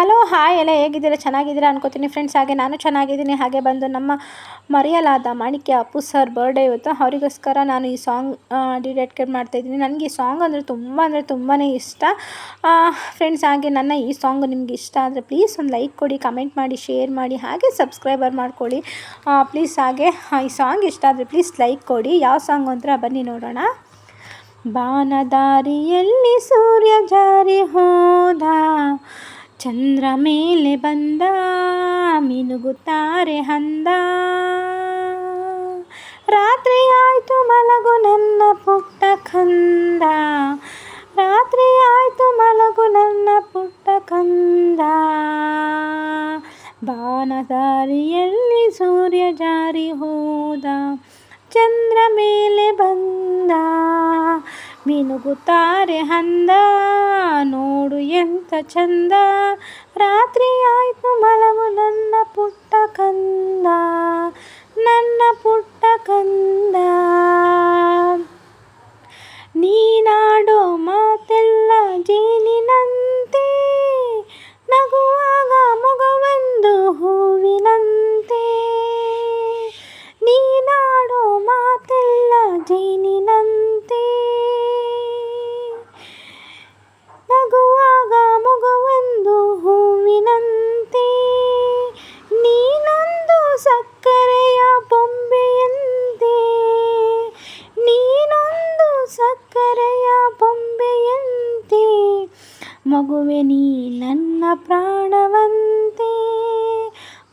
Hello, hi ಎಲ್ಲ ಹೇಗಿದ್ದೀರಾ? ಚೆನ್ನಾಗಿದ್ದೀರಾ ಅನ್ಕೋತೀನಿ. ಫ್ರೆಂಡ್ಸ್ ಹಾಗೆ ನಾನು ಚೆನ್ನಾಗಿದ್ದೀನಿ. ಹಾಗೆ ಬಂದು ನಮ್ಮ ಮರೆಯಲಾದ ಮಾಣಿಕ್ಯ ಅಪ್ಪು ಸರ್ ಬರ್ಡೇ ಇವತ್ತು. ಅವರಿಗೋಸ್ಕರ ನಾನು ಈ ಸಾಂಗ್ ಡಿಡೆಡಿಕೇಟ್ ಮಾಡ್ತಾಯಿದ್ದೀನಿ ನನಗೆ ಈ ಸಾಂಗ್ ಅಂದರೆ ತುಂಬ ಅಂದರೆ ತುಂಬಾ ಇಷ್ಟ. ಫ್ರೆಂಡ್ಸ್ ಹಾಗೆ ನನ್ನ ಈ ಸಾಂಗ್ ನಿಮ್ಗೆ ಇಷ್ಟ ಆದರೆ ಪ್ಲೀಸ್ ಒಂದು ಲೈಕ್ ಕೊಡಿ ಕಮೆಂಟ್ ಮಾಡಿ ಶೇರ್ ಮಾಡಿ, ಹಾಗೆ ಸಬ್ಸ್ಕ್ರೈಬರ್ ಮಾಡ್ಕೊಳ್ಳಿ. ಪ್ಲೀಸ್ ಹಾಗೆ ಈ ಸಾಂಗ್ ಇಷ್ಟ ಆದರೆ ಪ್ಲೀಸ್ ಲೈಕ್ ಕೊಡಿ. ಯಾವ ಸಾಂಗ್ ಅಂತ ಬನ್ನಿ ನೋಡೋಣ. ಬಾನದಾರಿಯಲ್ಲಿ ಸೂರ್ಯ ಜಾರಿ ಹೋದ ಚಂದ್ರ ಮೇಲೆ ಬಂದ, ಮಿನುಗುತ್ತಾರೆ ಹಂದ. ರಾತ್ರಿ ಆಯಿತು ಮಲಗು ನನ್ನ ಪುಟ್ಟ ಕಂದ. ರಾತ್ರಿ ಆಯಿತು ಮಲಗು ನನ್ನ ಪುಟ್ಟ ಕಂದ. ಬಾನದಾರಿಯಲ್ಲಿ ಸೂರ್ಯ ಜಾರಿ ಹೋದ, ಚಂದ್ರ ಮೇಲೆ ಬಂದ, ಮಿನುಗುತ್ತಾರೆ ಹಂದ. ನೋಡು ಎಂಥ ಚಂದ ರಾತ್ರಿ ಆಯಿತು ಮಲಗು ನನ್ನ ಪುಟ್ಟ ಕಂದ ನನ್ನ ಪುಟ್ಟ ಮಗುವೆ ನೀ ನನ್ನ ಪ್ರಾಣವಂತೆ,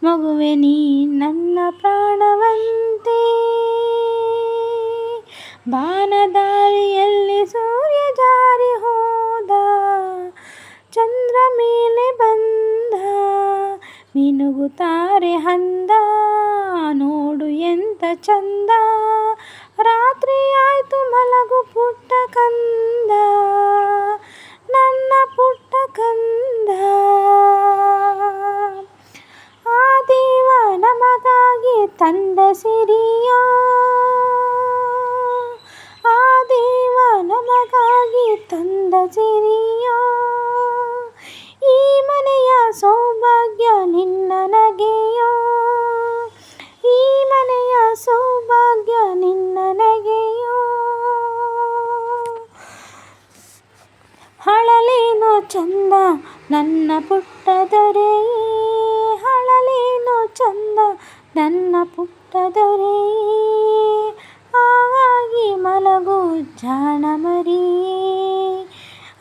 ಮಗುವೆ ನೀ ನನ್ನ ಪ್ರಾಣವಂತೆ. ಬಾನದಾರಿಯಲ್ಲಿ ಸೂರ್ಯ ಜಾರಿ ಹೋದ, ಚಂದ್ರ ಮೇಲೆ ಬಂದ, ಮಿನುಗುತ್ತಾರೆ ಹಂದ, ನೋಡು ಎಂತ ಚಂದ. ರಾತ್ರಿ ಆಯಿತು ಮಲಗು ಪುಟ್ಟ ಕಂದ. ಸಿರಿಯ. ಆ ದೇವ ನಮಗಾಗಿ ತಂದ ಸಿರಿಯ. ಈ ಮನೆಯ ಸೌಭಾಗ್ಯ ನಿನ್ನ ನಗೆಯೋ. ಈ ಮನೆಯ ಸೌಭಾಗ್ಯ ನಿನ್ನ ನಗೆಯೋ. ಹಳಲೇನೋ ಚಂದ ನನ್ನ ಪುಟ್ಟ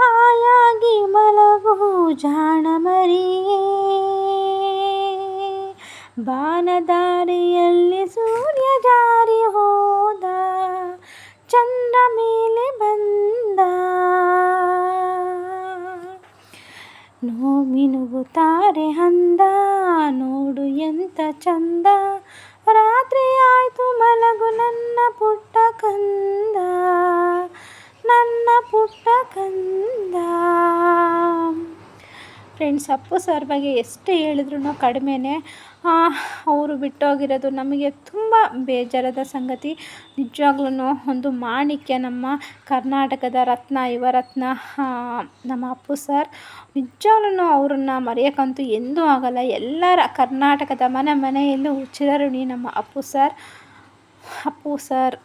ಆಯಾಗಿ ಮಲಗು ಜಾಣ ಮರಿಯೇ. ಬಾನದಾರಿಯಲ್ಲಿ ಸೂರ್ಯ ಜಾರಿ ಹೋದ, ಚಂದ್ರ ಮೇಲೆ ಬಂದ. ನೋವಿನಗು ತಾರೆ ಹಂದ ನೋಡು ಎಂತ ಚಂದ. ರಾತ್ರಿ ಆಯಿತು ಮಲಗು ನನ್ನ ಪುಟ್ಟ ಕಂದ. ಫ್ರೆಂಡ್ಸ್ ಸಪ್ಪು ಸರ್ ಬಗ್ಗೆ ಎಷ್ಟು ಹೇಳಿದ್ರು ಕಡಿಮೆನೇ ಅವರು ಬಿಟ್ಟೋಗಿರೋದು ನಮಗೆ ತುಂಬ ಬೇಜಾರದ ಸಂಗತಿ. ನಿಜವಾಗ್ಲೂ ಒಂದು ಮಾಣಿಕ್ಯ ನಮ್ಮ ಕರ್ನಾಟಕದ ರತ್ನ ಯುವರತ್ನ ನಮ್ಮ ಅಪ್ಪು ಸರ್. ನಿಜವಾಗ್ಲೂ ಅವ್ರನ್ನ ಮರೆಯೋಕ್ಕಂತೂ ಎಂದೂ ಆಗಲ್ಲ. ಎಲ್ಲರ ಕರ್ನಾಟಕದ ಮನೆ ಮನೆಯಲ್ಲೂ ಚಿರಋಣಿ ನಮ್ಮ ಅಪ್ಪು ಸರ್. ಅಪ್ಪು ಸರ್.